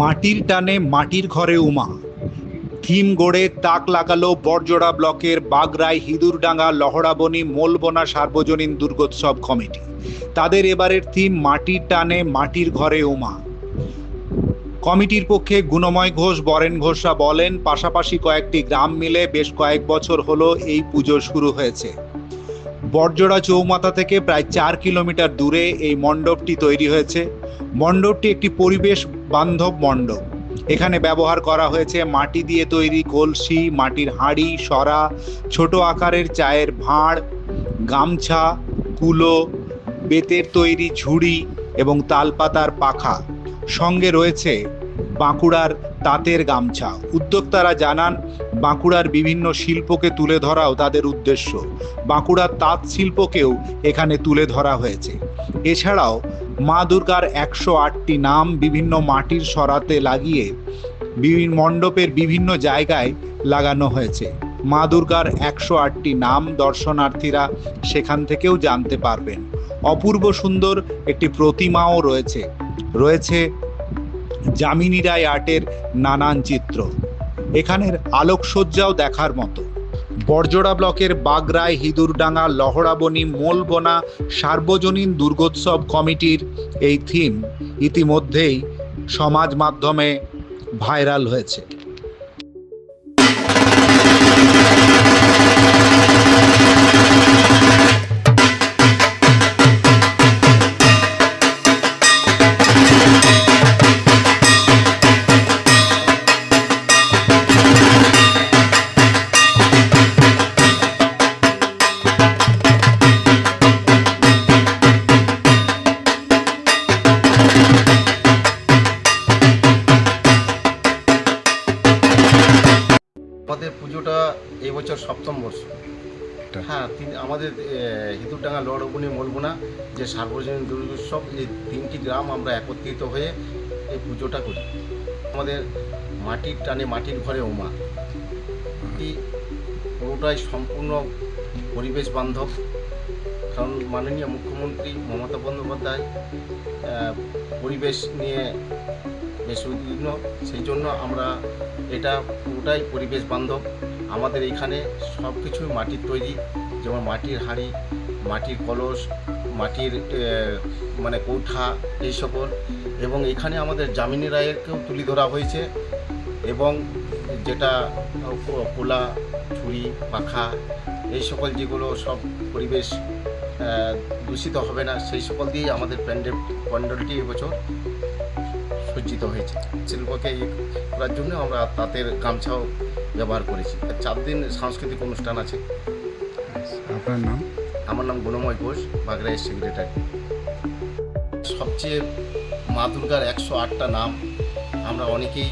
মাটির টানে মাটির ঘরে উমা। থিম গড়ে তাক লাগালো বরজোড়া ব্লকের বাগরাই, হিদুরডাঙ্গা, লহড়াবনি, মোলবনা সার্বজনীন দুর্গোৎসব কমিটি। তাদের এবারের থিম মাটির টানে মাটির ঘরে উমা। কমিটির পক্ষে গুণময় ঘোষ, বরেন ঘোষরা বলেন, পাশাপাশি কয়েকটি গ্রাম মিলে বেশ কয়েক বছর হলো এই পুজো শুরু হয়েছে। বরজোড়া চৌমাথা থেকে প্রায় চার কিলোমিটার দূরে এই মণ্ডপটি তৈরি হয়েছে। মণ্ডপটি একটি পরিবেশ বান্ধব মণ্ডপ। এখানে ব্যবহার করা হয়েছে মাটি দিয়ে তৈরি কলসি, মাটির হাঁড়ি, সরা, ছোট আকারের চায়ের ভাঁড়, গামছা, কুলো, বেতের তৈরি ঝুড়ি এবং তালপাতার পাখা। সঙ্গে রয়েছে বাঁকুড়ার তাঁতের গামছা। উদ্যোক্তারা জানান, বাঁকুড়ার বিভিন্ন শিল্পকে তুলে ধরাও তাদের উদ্দেশ্য। বাঁকুড়ার তাঁত শিল্পকেও এখানে তুলে ধরা হয়েছে। এছাড়াও, মা দুর্গার একশো আটটি নাম বিভিন্ন মাটির সরাতে লাগিয়ে বিভিন্ন মণ্ডপের বিভিন্ন জায়গায় লাগানো হয়েছে। মা দুর্গার একশো আটটি নাম দর্শনার্থীরা সেখান থেকেও জানতে পারবেন। অপূর্ব সুন্দর একটি প্রতিমাও রয়েছে। রয়েছে যামিনী রায় আর্টের নানান চিত্র। এখানের আলোকসজ্জাও দেখার মতো। বর্জোড়া ব্লকের বাগরায়, হিদুরডাঙ্গা, লহড়াবনি, মোলবনা, সার্বজনীন দুর্গোৎসব কমিটির এই থিম ইতিমধ্যেই সমাজ মাধ্যমে ভাইরাল হয়েছে। আমাদের পুজোটা এবছর সপ্তম বর্ষ। হ্যাঁ তিন আমাদের হিঁদুরডাঙ্গা লড়বনি মলবনা যে সার্বজনীন দুর্গোৎসব এই তিনটি গ্রাম আমরা একত্রিত হয়ে এই পুজোটা করি। আমাদের মাটির টানে মাটির ঘরে ওমা। পুরোটাই সম্পূর্ণ পরিবেশ বান্ধব। কারণ মাননীয় মুখ্যমন্ত্রী মমতা বন্দ্যোপাধ্যায় পরিবেশ নিয়ে বেশ উদ্বিগ্ন। সেই জন্য আমরা এটা পুরোটাই পরিবেশ বান্ধব। আমাদের এখানে সব কিছুই মাটির তৈরি, যেমন মাটির হাঁড়ি, মাটির কলস, মাটির মানে কৌঠা এই সকল। এবং এখানে আমাদের জামিনী রায়েরকেও তুলে ধরা হয়েছে। এবং যেটা কোলা ছুরি পাখা এই সকল যেগুলো সব পরিবেশ দূষিত হবে না সেই সকল দিয়ে আমাদের প্যান্ডেল প্যান্ডেলটি এবছর সজ্জিত হয়েছে। শিল্পকে করার জন্য আমরা তাঁতের গামছাও ব্যবহার করেছি। চার দিন সাংস্কৃতিক অনুষ্ঠান আছে। আপনার নাম? আমার নাম গুণময় ঘোষ বাগড়াইয়ের সেক্রেটারি সবচেয়ে মা দুর্গার একশো আটটা নাম আমরা অনেকেই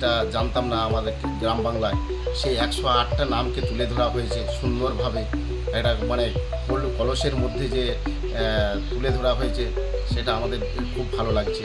যেটা জানতাম না আমাদের গ্রাম বাংলায়। সেই একশো আটটা নামকে তুলে ধরা হয়েছে সুন্দরভাবে। একটা মানে কলসের মধ্যে যে তুলে ধরা হয়েছে, সেটা আমাদের খুব ভালো লাগছে।